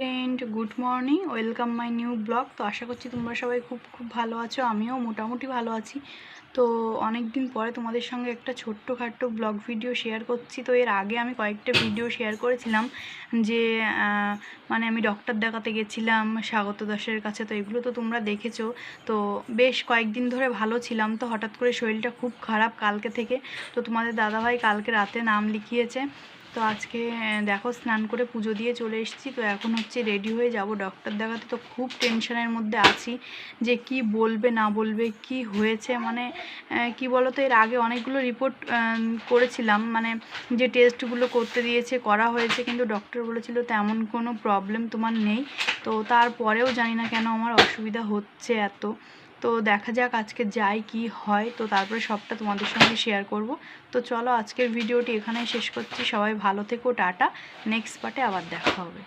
Friend good morning welcome my new blog তো আশা করছি তোমরা সবাই খুব খুব ভালো আছো, আমিও মোটামুটি ভালো আছি। তো অনেক দিন পরে তোমাদের সঙ্গে একটা ছোট্টখাট্টো ব্লগ ভিডিও শেয়ার করছি। তো এর আগে আমি কয়েকটা ভিডিও শেয়ার করেছিলাম যে মানে আমি ডক্টর দেখাতে গেছিলাম, স্বাগত দাসের কাছে। তো এগুলো তো তোমরা দেখেছ। তো বেশ কয়েকদিন ধরে ভালো ছিলাম। তো হঠাৎ করে শরীরটা খুব খারাপ কালকে থেকে। তো তোমাদের দাদাভাই কালকে রাতে নাম লিখিয়েছে। তো আজকে দেখো স্নান করে পুজো দিয়ে চলে এসেছি। তো এখন হচ্ছে রেডি হয়ে যাব। ডক্টর দেখাতে তো খুব টেনশনের মধ্যে আছি যে কি বলবে, না বলবে, কি হয়েছে? মানে কি বলো তো এর আগে অনেকগুলো রিপোর্ট করেছিলাম। মানে যে টেস্টগুলো করতে দিয়েছে, করা হয়েছে, কিন্তু ডক্টর বলেছিল তেমন কোনো প্রবলেম তোমার নেই। তো তারপরেও জানি না কেন আমার অসুবিধা হচ্ছে এত। তো দেখা যাক আজকে যাই কি হয়। তো তারপরে সবটা তোমাদের সঙ্গে শেয়ার করব। তো চলো আজকের ভিডিওটি এখানেই শেষ করছি। সবাই ভালো থেকো, টাটা। নেক্সট পার্টে আবার দেখা হবে।